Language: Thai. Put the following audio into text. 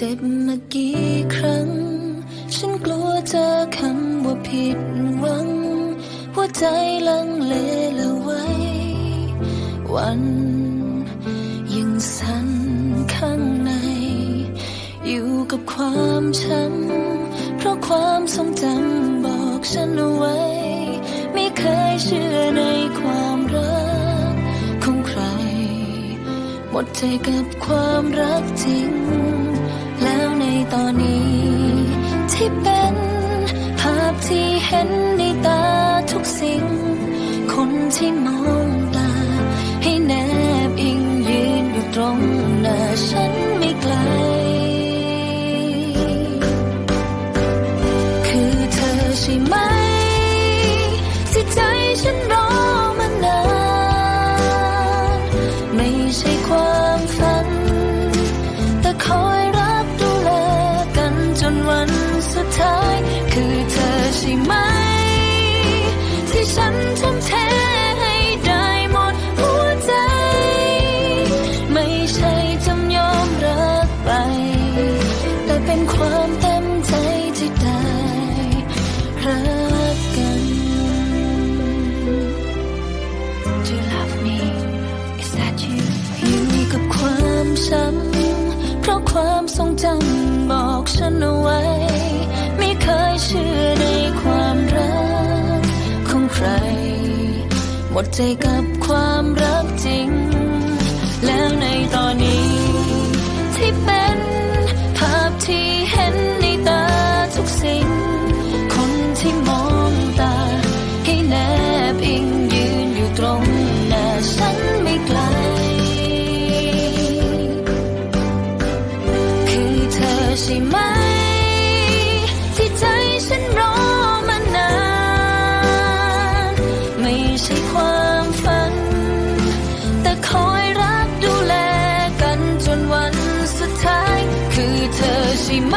เจ็บมากี่ครั้ง ฉันกลัวเจอคำว่าผิดหวัง หัวใจลังเลละไว้ วันยังสั่นข้างใน อยู่กับความช้ำ เพราะความทรงจำบอกฉันเอาไว้ ไม่เคยเชื่อในความรักของใคร หมดใจกับความรักจริง ตอนนี้ ที่เป็นภาพที่เห็นในตาทุกสิ่ง คนที่มอง ช้ำเพราะความทรงจำบอกฉันเอาไว้ ไม่เคยเชื่อในความรักของใคร หมดใจกับ ความฝัน แต่คอยรักดูแลกันจนวันสุดท้าย คือเธอใช่ไหม